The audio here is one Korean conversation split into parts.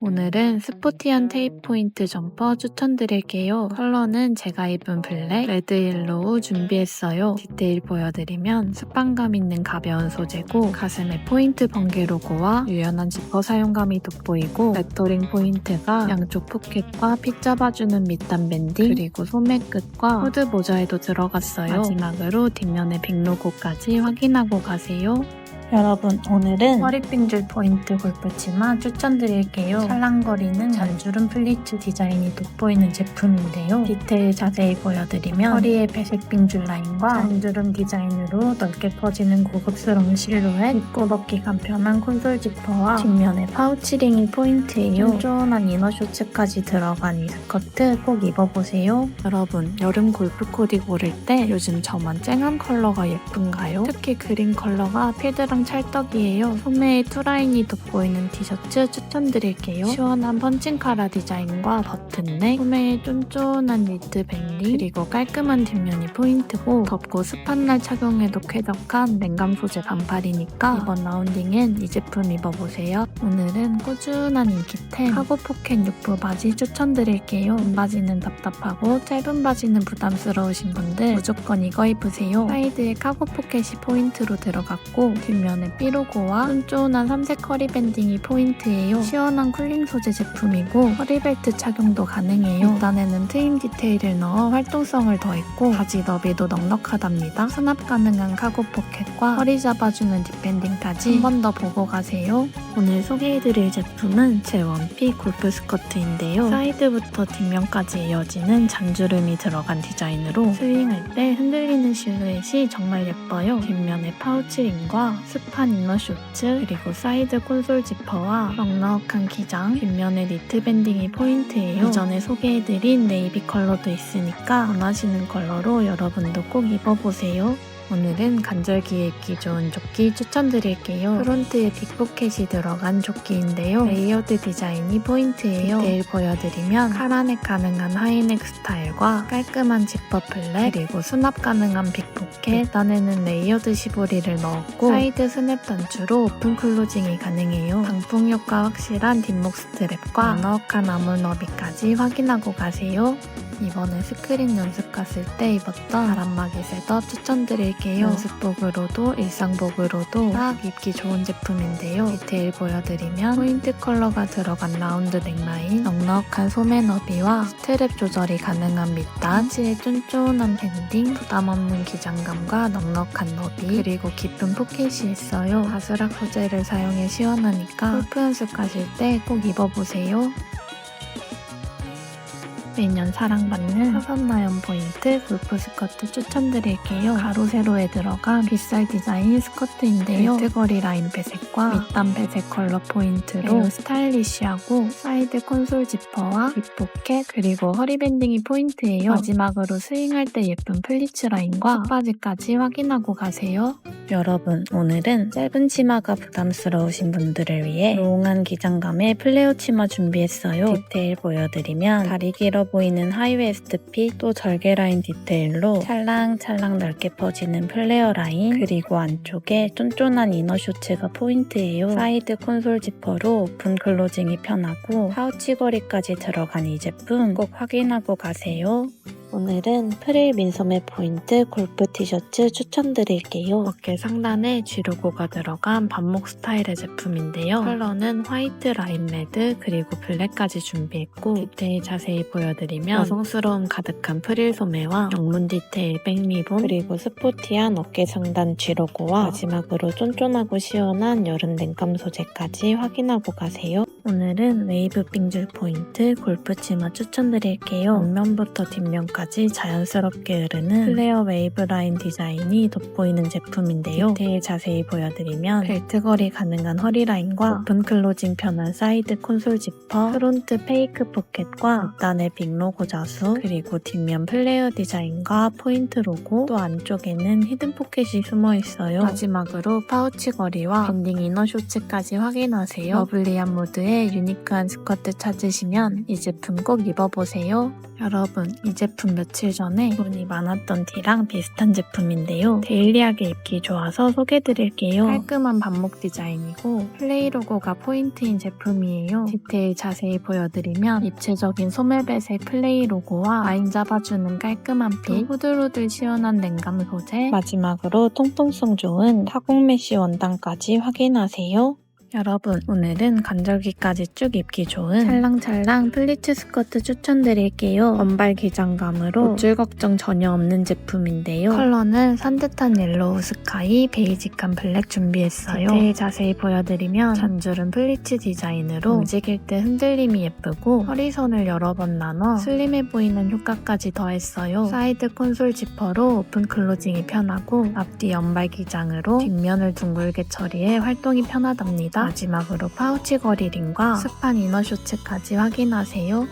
오늘은 스포티한 테이프 포인트 점퍼 추천드릴게요. 컬러는 제가 입은 블랙, 레드 옐로우 준비했어요. 디테일 보여드리면 스판감 있는 가벼운 소재고 가슴에 포인트 번개 로고와 유연한 지퍼 사용감이 돋보이고 레터링 포인트가 양쪽 포켓과 핏 잡아주는 밑단 밴딩 그리고 소매 끝과 후드 모자에도 들어갔어요. 마지막으로 뒷면에 빅 로고까지 확인하고 가세요. 여러분 오늘은 허리핀줄 포인트 골프치마 추천드릴게요. 찰랑거리는 잔주름 플리츠 디자인이 돋보이는 제품인데요. 디테일 자세히 보여드리면 허리에 배색 핀줄 라인과 잔주름 디자인으로 넓게 퍼지는 고급스러운 실루엣 입고 벗기 간편한 콘솔 지퍼와 뒷면에 파우치링이 포인트예요. 쫀쫀한 이너 쇼츠까지 들어간 이 스커트 꼭 입어보세요. 여러분 여름 골프 코디 고를 때 요즘 저만 쨍한 컬러가 예쁜가요? 특히 그린 컬러가 필드랑 찰떡이에요. 소매에 투라인이 돋보이는 티셔츠 추천드릴게요. 시원한 펀칭카라 디자인과 버튼넥, 소매에 쫀쫀한 니트 밴딩, 그리고 깔끔한 뒷면이 포인트고 덥고 습한 날 착용해도 쾌적한 냉감 소재 반팔이니까 이번 라운딩엔 이 제품 입어보세요. 오늘은 꾸준한 인기템 카고 포켓 육부 바지 추천드릴게요. 긴 바지는 답답하고 짧은 바지는 부담스러우신 분들 무조건 이거 입으세요. 사이드에 카고 포켓이 포인트로 들어갔고 뒷면 에 삐로고와 쫀쫀한 삼색 허리 밴딩이 포인트예요. 시원한 쿨링 소재 제품이고 허리벨트 착용도 가능해요. 밑단에는 트임 디테일을 넣어 활동성을 더했고 바지 너비도 넉넉하답니다. 수납 가능한 카고 포켓과 허리 잡아주는 뒷밴딩까지 한 번 더 보고 가세요. 오늘 소개해드릴 제품은 제 원피 골프 스커트인데요. 사이드부터 뒷면까지 이어지는 잔주름이 들어간 디자인으로 스윙할 때 흔들리는 실루엣이 정말 예뻐요. 뒷면에 파우치링과 습한 이너 쇼츠 그리고 사이드 콘솔 지퍼와 넉넉한 기장 뒷면에 니트 밴딩이 포인트예요. 이전에 소개해드린 네이비 컬러도 있으니까 원하시는 컬러로 여러분도 꼭 입어보세요. 오늘은 간절기에 입기 좋은 조끼 추천드릴게요. 프론트에 빅포켓이 들어간 조끼인데요. 레이어드 디자인이 포인트예요. 디테일 보여드리면 카라넥 가능한 하이넥 스타일과 깔끔한 지퍼 플랫 그리고 수납 가능한 빅포켓 밑단에는 레이어드 시보리를 넣었고 사이드 스냅 단추로 오픈 클로징이 가능해요. 방풍 효과 확실한 뒷목 스트랩과 넉넉한 아몰 너비까지 확인하고 가세요. 이번에 스크린 연습 갔을 때 입었던 바람막이 셋업 추천드릴게요. 연습복으로도 일상복으로도 딱 입기 좋은 제품인데요. 디테일 보여드리면 포인트 컬러가 들어간 라운드 넥라인, 넉넉한 소매 너비와 스트랩 조절이 가능한 밑단, 치의 쫀쫀한 밴딩, 부담 없는 기장감과 넉넉한 너비, 그리고 깊은 포켓이 있어요. 바스락 소재를 사용해 시원하니까 골프 연습 가실 때 꼭 입어보세요. 매년 사랑받는 사선 나연 포인트 골프 스커트 추천드릴게요. 가로 세로에 들어간 빗살 디자인 스커트인데요. 벨트거리 라인 배색과 밑단 배색 컬러 포인트로 매우 스타일리시하고 사이드 콘솔 지퍼와 뒷포켓 그리고 허리 밴딩이 포인트예요. 마지막으로 스윙할 때 예쁜 플리츠 라인과 속바지까지 확인하고 가세요. 여러분 오늘은 짧은 치마가 부담스러우신 분들을 위해 롱한 기장감의 플레어 치마 준비했어요. 디테일 보여드리면 다리 길어 보이는 하이웨스트 핏, 또 절개 라인 디테일로 찰랑찰랑 넓게 퍼지는 플레어 라인, 그리고 안쪽에 쫀쫀한 이너 쇼츠가 포인트예요. 사이드 콘솔 지퍼로 오픈 클로징이 편하고 파우치 거리까지 들어간 이 제품 꼭 확인하고 가세요. 오늘은 프릴 민소매 포인트 골프 티셔츠 추천드릴게요. 어깨 상단에 쥐로고가 들어간 반목 스타일의 제품인데요. 컬러는 화이트 라인 레드 그리고 블랙까지 준비했고 디테일 자세히 보여드리면 여성스러움 가득한 프릴 소매와 영문 디테일 백리본 그리고 스포티한 어깨 상단 쥐로고와 마지막으로 쫀쫀하고 시원한 여름 냉감 소재까지 확인하고 가세요. 오늘은 웨이브 빙줄 포인트 골프 치마 추천드릴게요. 앞면부터 뒷면까지 자연스럽게 흐르는 플레어 웨이브 라인 디자인이 돋보이는 제품인데요. 디테일 자세히 보여드리면 벨트걸이 가능한 허리 라인과 오픈 클로징 편한 사이드 콘솔 지퍼, 프론트 페이크 포켓과 밑단의 빅 로고 자수, 그리고 뒷면 플레어 디자인과 포인트 로고, 또 안쪽에는 히든 포켓이 숨어 있어요. 마지막으로 파우치 거리와 밴딩 이너 쇼츠까지 확인하세요. 러블리한 무드의 컬러의 유니크한 스커트 찾으시면 이 제품 꼭 입어보세요. 여러분, 이 제품 며칠 전에 문의 많았던 티랑 비슷한 제품인데요. 데일리하게 입기 좋아서 소개드릴게요. 깔끔한 반목 디자인이고 플레이 로고가 포인트인 제품이에요. 디테일 자세히 보여드리면 입체적인 소멜벳의 플레이 로고와 라인 잡아주는 깔끔한 핏, 후들후들 시원한 냉감 소재, 마지막으로 통통성 좋은 타공 메쉬 원단까지 확인하세요. 여러분, 오늘은 관절기까지 쭉 입기 좋은 찰랑찰랑 플리츠 스커트 추천드릴게요. 원발 기장감으로 옷줄 걱정 전혀 없는 제품인데요. 컬러는 산뜻한 옐로우 스카이, 베이직한 블랙 준비했어요. 디테일 자세히 보여드리면 잔줄은 플리츠 디자인으로 움직일 때 흔들림이 예쁘고 허리선을 여러 번 나눠 슬림해 보이는 효과까지 더했어요. 사이드 콘솔 지퍼로 오픈 클로징이 편하고 앞뒤 연발 기장으로 뒷면을 둥글게 처리해 활동이 편하답니다. 마지막으로 파우치 거리링과 스판 이너 쇼츠까지 확인하세요.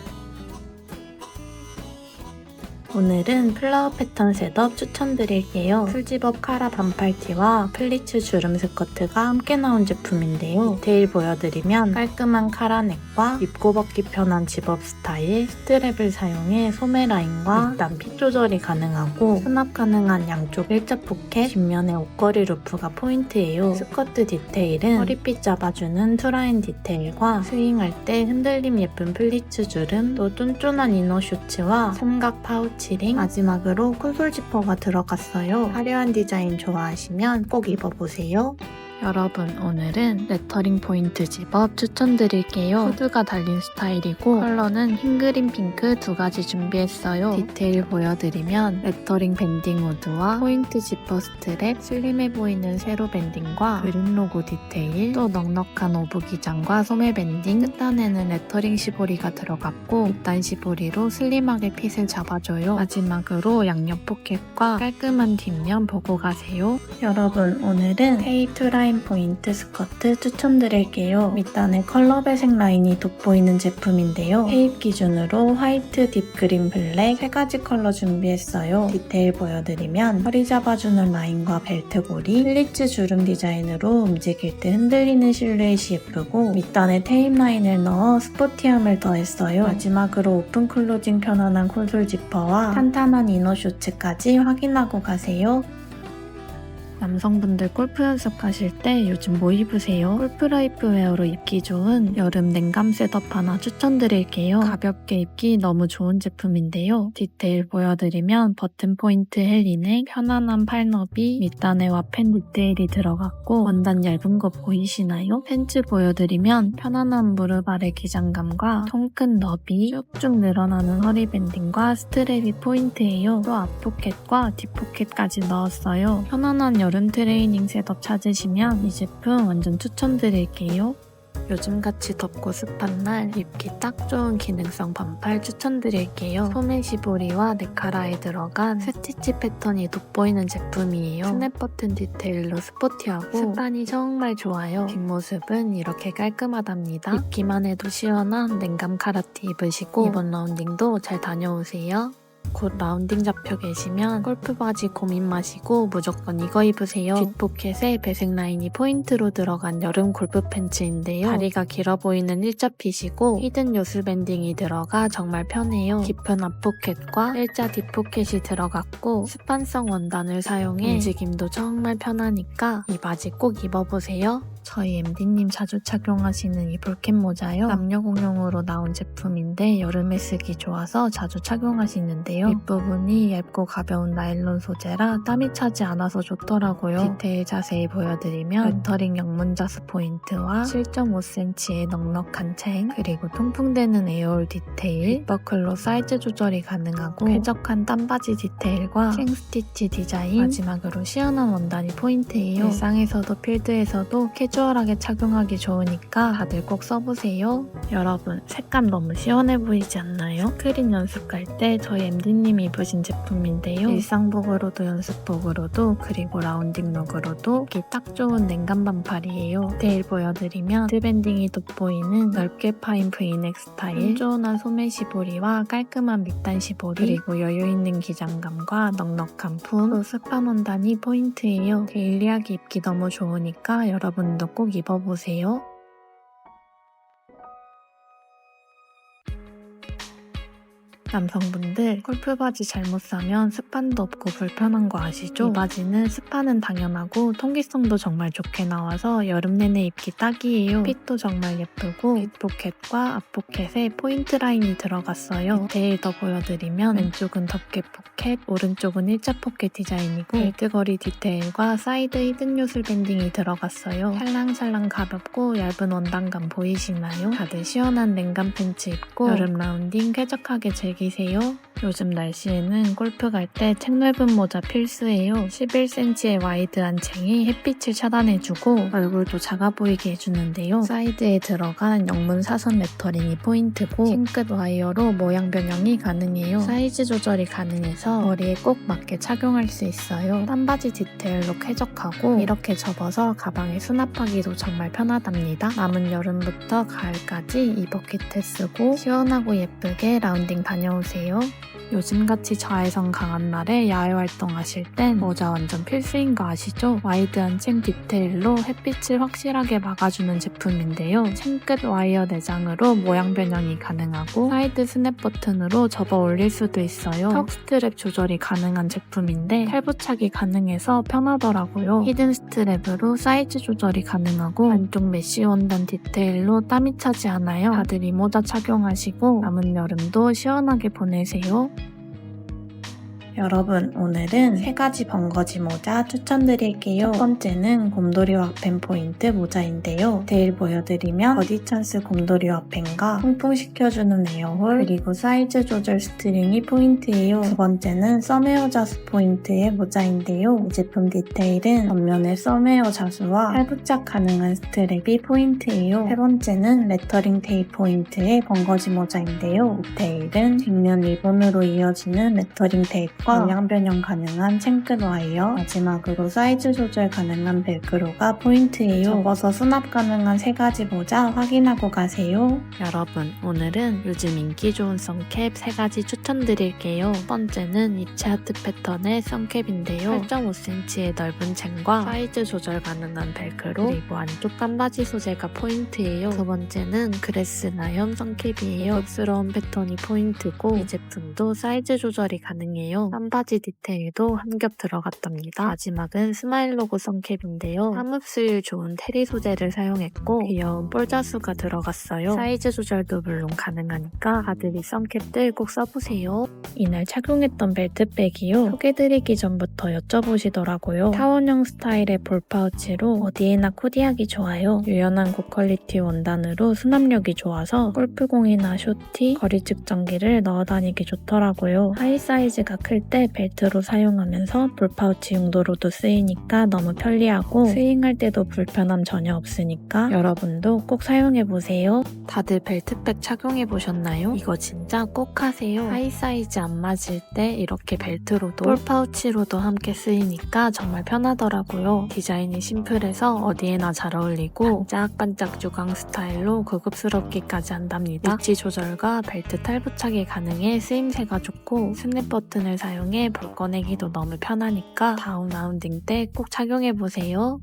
오늘은 플라워 패턴 셋업 추천드릴게요. 풀집업 카라 반팔티와 플리츠 주름 스커트가 함께 나온 제품인데요. 디테일 보여드리면 깔끔한 카라넥과 입고 벗기 편한 집업 스타일, 스트랩을 사용해 소매 라인과 일단 핏 조절이 가능하고 수납 가능한 양쪽 일자 포켓, 뒷면에 옷걸이 루프가 포인트예요. 스커트 디테일은 허리핏 잡아주는 투라인 디테일과 스윙할 때 흔들림 예쁜 플리츠 주름, 또 쫀쫀한 이너 셔츠와 삼각 파우치 링 마지막으로 콘솔 지퍼가 들어갔어요. 화려한 디자인 좋아하시면 꼭 입어보세요. 여러분 오늘은 레터링 포인트 집업 추천드릴게요. 후드가 달린 스타일이고 컬러는 흰그린 핑크 두 가지 준비했어요. 디테일 보여드리면 레터링 밴딩 후드와 포인트 지퍼 스트랩, 슬림해 보이는 세로 밴딩과 그린 로고 디테일, 또 넉넉한 오브 기장과 소매 밴딩, 끝단에는 레터링 시보리가 들어갔고 밑단 시보리로 슬림하게 핏을 잡아줘요. 마지막으로 양옆 포켓과 깔끔한 뒷면 보고 가세요. 여러분 오늘은 헤이트 라인 포인트 스커트 추천드릴게요. 밑단에 컬러 배색 라인이 돋보이는 제품인데요. 테입 기준으로 화이트, 딥 그린, 블랙 세 가지 컬러 준비했어요. 디테일 보여드리면 허리 잡아주는 라인과 벨트 고리, 플리츠 주름 디자인으로 움직일 때 흔들리는 실루엣이 예쁘고 밑단에 테입 라인을 넣어 스포티함을 더했어요. 마지막으로 오픈 클로징 편안한 콘솔 지퍼와 탄탄한 이너 쇼츠까지 확인하고 가세요. 남성분들 골프 연습하실 때 요즘 뭐 입으세요? 골프 라이프 웨어로 입기 좋은 여름 냉감 셋업 하나 추천드릴게요. 가볍게 입기 너무 좋은 제품인데요. 디테일 보여드리면 버튼 포인트 헬리넥, 편안한 팔너비, 밑단에 와펜 디테일이 들어갔고 원단 얇은 거 보이시나요? 팬츠 보여드리면 편안한 무릎 아래 기장감과 통큰 너비, 쭉쭉 늘어나는 허리 밴딩과 스트랩이 포인트예요. 또 앞포켓과 뒷포켓까지 넣었어요. 편안한 여름 트레이닝 셋업 찾으시면 이 제품 완전 추천드릴게요. 요즘같이 덥고 습한 날 입기 딱 좋은 기능성 반팔 추천드릴게요. 소매 시보리와 네카라에 들어간 스티치 패턴이 돋보이는 제품이에요. 스냅 버튼 디테일로 스포티하고 스판이 정말 좋아요. 뒷모습은 이렇게 깔끔하답니다. 입기만 해도 시원한 냉감 카라티 입으시고 이번 라운딩도 잘 다녀오세요. 곧 라운딩 잡혀 계시면 골프 바지 고민 마시고 무조건 이거 입으세요. 뒷포켓에 배색 라인이 포인트로 들어간 여름 골프 팬츠인데요. 다리가 길어 보이는 일자 핏이고 히든 요술 밴딩이 들어가 정말 편해요. 깊은 앞포켓과 일자 뒷포켓이 들어갔고 스판성 원단을 사용해 움직임도 정말 편하니까 이 바지 꼭 입어보세요. 저희 MD님 자주 착용하시는 이 볼캡 모자요. 남녀 공용으로 나온 제품인데 여름에 쓰기 좋아서 자주 착용하시는데요. 윗부분이 얇고 가벼운 나일론 소재라 땀이 차지 않아서 좋더라고요. 디테일 자세히 보여드리면 레터링 영문자스 포인트와 7.5cm의 넉넉한 챙 그리고 통풍되는 에어홀 디테일 립버클로 사이즈 조절이 가능하고 쾌적한 땀바지 디테일과 챙 스티치 디자인 마지막으로 시원한 원단이 포인트예요. 일상에서도 필드에서도 캐주 얼하게 착용하기 좋으니까 다들 꼭 써보세요. 여러분 색감 너무 시원해 보이지 않나요? 스크린 연습 갈때 저희 MD님이 입으신 제품인데요. 일상복으로도 연습복으로도 그리고 라운딩 룩으로도 입기 딱 좋은 냉감 반팔이에요. 디테일 보여드리면 드밴딩이 돋보이는 넓게 파인 브이넥 스타일, 쪼온한 소매 시보리와 깔끔한 밑단 시보리 그리고 여유있는 기장감과 넉넉한 품, 또 스판 원단이 포인트예요. 데일리하게 입기 너무 좋으니까 여러분도 꼭 입어보세요. 남성분들 골프 바지 잘못 사면 스판도 없고 불편한 거 아시죠? 이 바지는 스판은 당연하고 통기성도 정말 좋게 나와서 여름 내내 입기 딱이에요. 핏도 정말 예쁘고 윗포켓과 앞포켓에 포인트 라인이 들어갔어요. 디테일 더 보여드리면 왼쪽은 덮개 포켓, 오른쪽은 일자 포켓 디자인이고 벨트거리 디테일과 사이드 히든 요술 밴딩이 들어갔어요. 찰랑찰랑 가볍고 얇은 원단감 보이시나요? 다들 시원한 냉감 팬츠 입고 여름 라운딩 쾌적하게 즐기 세요. 요즘 날씨에는 골프 갈때책 넓은 모자 필수예요. 11cm의 와이드한 챙이 햇빛을 차단해주고 얼굴도 작아 보이게 해주는데요. 사이드에 들어간 영문 사선 레터링이 포인트고 층끝 와이어로 모양 변형이 가능해요. 사이즈 조절이 가능해서 머리에 꼭 맞게 착용할 수 있어요. 땀바지 디테일로 쾌적하고 이렇게 접어서 가방에 수납하기도 정말 편하답니다. 남은 여름부터 가을까지 이 버킷에 쓰고 시원하고 예쁘게 라운딩 다녀 오세요. 요즘같이 자외선 강한 날에 야외 활동하실 땐 모자 완전 필수인 거 아시죠? 와이드한 챙 디테일로 햇빛을 확실하게 막아주는 제품인데요. 챙끝 와이어 내장으로 모양 변형이 가능하고 사이드 스냅 버튼으로 접어 올릴 수도 있어요. 턱 스트랩 조절이 가능한 제품인데 탈부착이 가능해서 편하더라고요. 히든 스트랩으로 사이즈 조절이 가능하고 안쪽 메쉬 원단 디테일로 땀이 차지 않아요. 다들 이 모자 착용하시고 남은 여름도 시원하게 보내세요. 여러분, 오늘은 세 가지 번거지 모자 추천드릴게요. 첫 번째는 곰돌이 와펜 포인트 모자인데요. 데일 보여드리면 버디 찬스 곰돌이 와펜과 통풍시켜주는 에어홀, 그리고 사이즈 조절 스트링이 포인트예요. 두 번째는 썸웨어 자수 포인트의 모자인데요. 이 제품 디테일은 겉면에 썸웨어 자수와 탈부착 가능한 스트랩이 포인트예요. 세 번째는 레터링 테이프 포인트의 번거지 모자인데요. 디테일은 뒷면 리본으로 이어지는 레터링 테이프 와 모양 변형 가능한 와이어 마지막으로 사이즈 조절 가능한 벨크로가 포인트예요. 접어서 수납 가능한 세 가지 모자 확인하고 가세요. 여러분 오늘은 요즘 인기 좋은 선캡 세 가지 추천드릴게요. 첫 번째는 이체 하트 패턴의 선캡인데요. 8.5cm의 넓은 챙과 사이즈 조절 가능한 벨크로 그리고 안쪽 깜바지 소재가 포인트예요. 두 번째는 그레스 나염 선캡이에요. 격스러운 패턴이 포인트고 이 제품도 사이즈 조절이 가능해요. 깜바지 디테일도 한 겹 들어갔답니다. 마지막은 스마일 로고 선캡인데요. 삼흡수율 좋은 테리 소재를 사용했고 귀여운 볼자수가 들어갔어요. 사이즈 조절도 물론 가능하니까 가드리 선캡들 꼭 써보세요. 이날 착용했던 벨트백이요. 소개드리기 전부터 여쭤보시더라고요. 타원형 스타일의 볼 파우치로 어디에나 코디하기 좋아요. 유연한 고퀄리티 원단으로 수납력이 좋아서 골프공이나 쇼티, 거리 측정기를 넣어 다니기 좋더라고요. 하이 사이즈가 클때 벨트로 사용하면서 볼 파우치 용도로도 쓰이니까 너무 편리하고 스윙할 때도 불편함 전혀 없으니까 여러분도 꼭 사용해보세요. 다들 벨트백 착용해보셨나요? 이거 진짜 꼭 하세요. 하이 사이즈 안 맞을 때 이렇게 벨트로도 볼 파우치로도 함께 쓰이니까 정말 편하더라고요. 디자인이 심플해서 어디에나 잘 어울리고 반짝반짝 주광 스타일로 고급스럽기까지 한답니다. 위치 조절과 벨트 탈부착이 가능해 쓰임새가 좋고 스냅 버튼을 사용해 볼 꺼내기도 너무 편하니까 다음 라운딩 때 꼭 착용해보세요.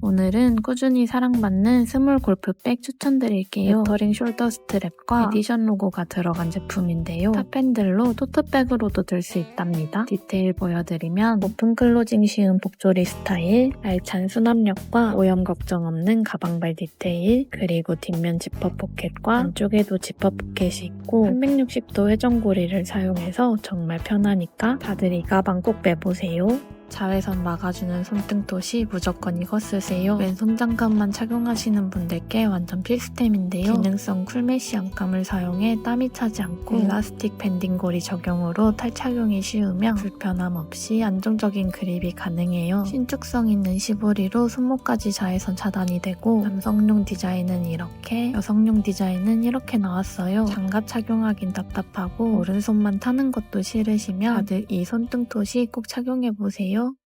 오늘은 꾸준히 사랑받는 스몰 골프백 추천드릴게요. 레터링 숄더 스트랩과 에디션 로고가 들어간 제품인데요. 탑핸들로 토트백으로도 들 수 있답니다. 디테일 보여드리면 오픈 클로징 쉬운 복조리 스타일, 알찬 수납력과 오염 걱정 없는 가방발 디테일, 그리고 뒷면 지퍼 포켓과 안쪽에도 지퍼 포켓이 있고 360도 회전고리를 사용해서 정말 편하니까 다들 이 가방 꼭 매보세요. 자외선 막아주는 손등토시 무조건 이거 쓰세요. 왼손 장갑만 착용하시는 분들께 완전 필수템인데요. 기능성 쿨메쉬 안감을 사용해 땀이 차지 않고 일라스틱 밴딩고리 적용으로 탈착용이 쉬우며 불편함 없이 안정적인 그립이 가능해요. 신축성 있는 시보리로 손목까지 자외선 차단이 되고 남성용 디자인은 이렇게 여성용 디자인은 이렇게 나왔어요. 장갑 착용하긴 답답하고 오른손만 타는 것도 싫으시면 다들 이 손등토시 꼭 착용해보세요. よ。